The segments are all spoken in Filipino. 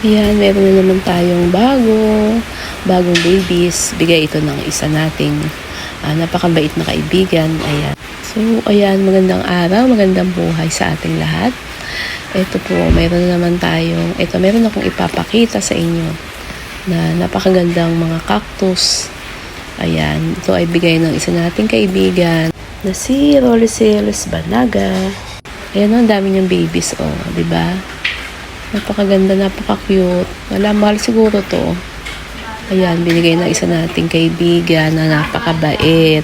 Ayan, meron na naman tayong bago, bagong babies. Bigay ito ng isa nating ah, napakabait na kaibigan. Ayan. So, ayan, magandang araw, magandang buhay sa ating lahat. Ito po, meron na naman tayong, ito, meron akong ipapakita sa inyo na napakagandang mga cactus. Ayan, ito ay bigay ng isa nating kaibigan na si Roliceles Banaga. Ayan, ang dami niyang babies, oh, di ba? Napakaganda, napaka-cute. Wala, mahal siguro to. Ayan, binigay ng isa nating kaibigan na napakabait.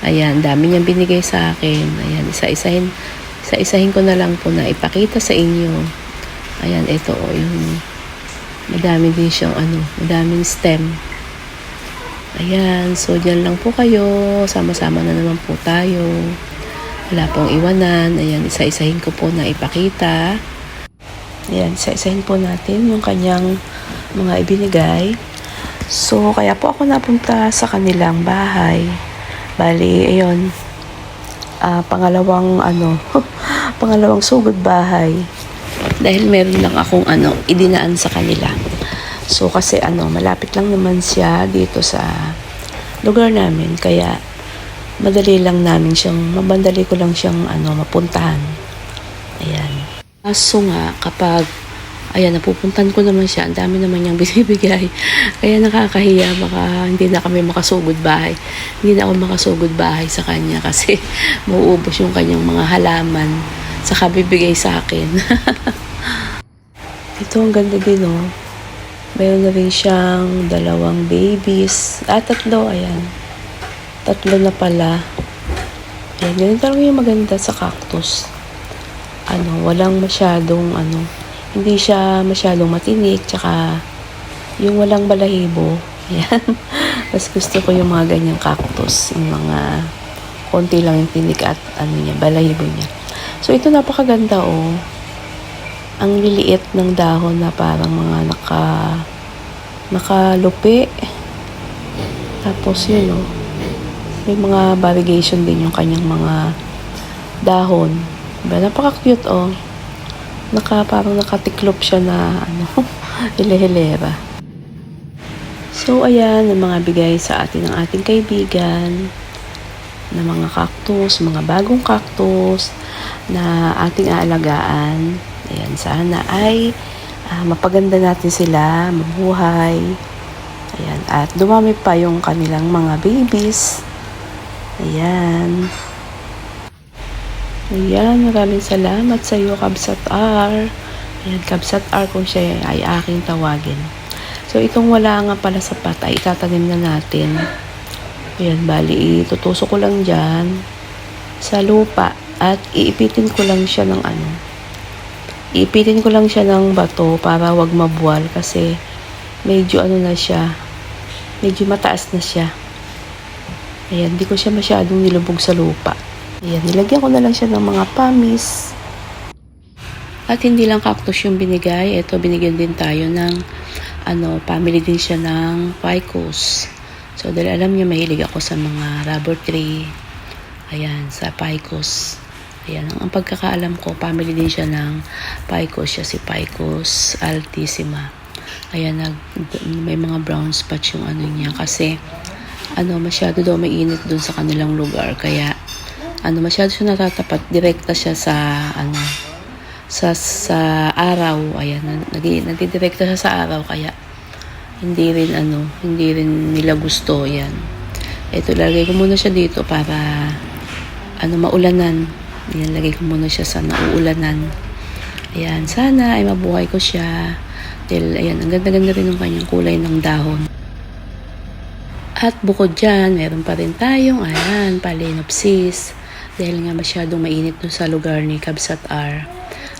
Ayan, dami niyang binigay sa akin. Ayan, isa-isahin, isa-isahin ko na lang po na ipakita sa inyo. Ayan, ito o, yung madami din siyang ano, madaming stem. Ayan, so dyan lang po kayo. Sama-sama na naman po tayo. Wala pong iwanan. Ayan, isa-isahin ko po na ipakita. Ayan, isa-isahin po natin yung kanyang mga ibinigay. So, kaya po ako napunta sa kanilang bahay. Bali, ayun, ah, pangalawang ano, pangalawang sugod bahay. Dahil meron lang akong ano, idinaan sa kanila. So, kasi ano, malapit lang naman siya dito sa lugar namin. Kaya, madali lang namin siyang, mabandali ko lang siyang ano, mapuntahan. Ayan. Kaso nga, kapag, ayan, napupuntan ko naman siya, ang dami naman niyang binibigay. Kaya nakakahiya, baka hindi na kami makasugod bahay. Hindi na ako makasugod bahay sa kanya kasi mauubos yung kanyang mga halaman sa bibigay sa akin. Ito, ang ganda din, oh. Meron na rin siyang dalawang babies. Ah, tatlo, ayan. Tatlo na pala. Ayan, ganito lang yung maganda sa cactus ano, walang masyadong ano, hindi siya masyadong matinik, tsaka yung walang balahibo. Yan. Mas gusto ko yung mga ganyang cactus, yung mga konti lang yung tinik at ano niya, balahibo niya. So ito napakaganda oh. Ang liliit ng dahon na parang mga naka nakalupi. Tapos yun oh. May mga variegation din yung kanyang mga dahon. Diba? Napaka-cute, oh. Naka, parang nakatiklop siya na, ano, hilera So, ayan, ang mga bigay sa atin ng ating kaibigan na mga cactus, mga bagong cactus na ating aalagaan. Ayan, sana ay ah, mapaganda natin sila, mabuhay. Ayan, at dumami pa yung kanilang mga babies. Ayan. Ayan, maraming salamat sa iyo, Kabsat R. Ayan, Kabsat R kung siya ay aking tawagin. So, itong wala nga pala sapat ay itatanim na natin. Ayan, bali, itutusok ko lang dyan sa lupa at iipitin ko lang siya ng ano. Iipitin ko lang siya ng bato para wag mabuwal kasi medyo ano na siya, medyo mataas na siya. Ayan, di ko siya masyadong nilubog sa lupa. Ayan, nilagyan ko na lang siya ng mga pamis. At hindi lang cactus yung binigay. Ito, binigyan din tayo ng, ano, family din siya ng ficus. So, dahil alam niyo, mahilig ako sa mga rubber tree. Ayan, sa ficus. Ayan, ang, pagkakaalam ko, family din siya ng ficus. Siya si ficus altissima. Ayan, nag, may mga brown spots yung ano niya. Kasi, ano, masyado daw mainit dun sa kanilang lugar. Kaya, ano masyado siya natatapat direkta siya sa ano sa sa araw. Ayan nag nagdidirekta siya sa araw kaya hindi rin ano hindi rin nila gusto yan ito lagay ko muna siya dito para ano maulanan. Yan lagay ko muna siya sa nauulanan. Ayan sana ay mabuhay ko siya. Dahil ayan ang ganda-ganda rin ng kanyang kulay ng dahon. At bukod dyan, meron pa rin tayong, ayan, Phalaenopsis. Dahil nga masyadong mainit dun sa lugar ni Kabsat R.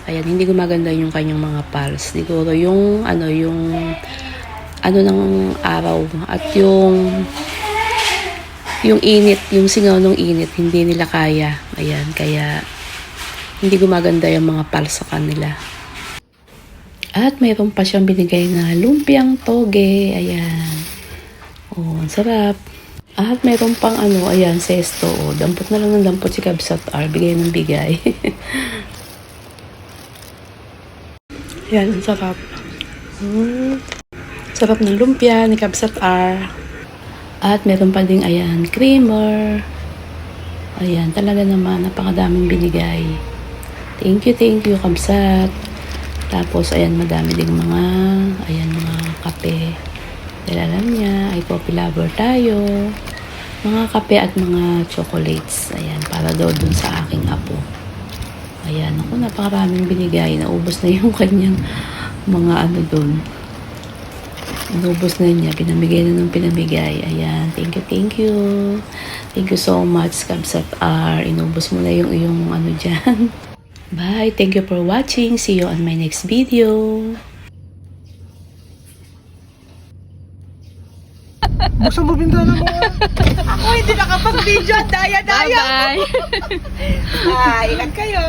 Ayan, hindi gumaganda yung kanyang mga pals. Siguro yung, ano, yung, ano ng araw. At yung, yung init, yung singaw ng init, hindi nila kaya. Ayan, kaya, hindi gumaganda yung mga pals sa kanila. At mayroon pa siyang binigay na lumpiang toge. Ayan. Oh, ang sarap. At mayroon pang ano, ayan, sesto. Oh, dampot na lang ng dampot si Kabsat R. Bigay ng bigay. ayan, ang sarap. Mm. Sarap ng lumpia ni Kabsat R. At meron pa ding ayan, creamer. Ayan, talaga naman, napakadaming binigay. Thank you, thank you, Kabsat. Tapos, ayan, madami ding mga, ayan, mga kape. Dahil alam niya, ay coffee lover tayo. Mga kape at mga chocolates. Ayan, para daw dun sa aking apo. Ayan, ako, napakaraming binigay. Naubos na yung kanyang mga ano dun. Inubos na niya. Pinamigay na nung pinamigay. Ayan. Thank you, thank you. Thank you so much, Kabsat R. Inubos mo na yung iyong ano dyan. Bye. Thank you for watching. See you on my next video. Buksan mo bintana mo. Ako hindi nakapag-video. Daya-daya. Bye-bye. Ah, ingat kayo.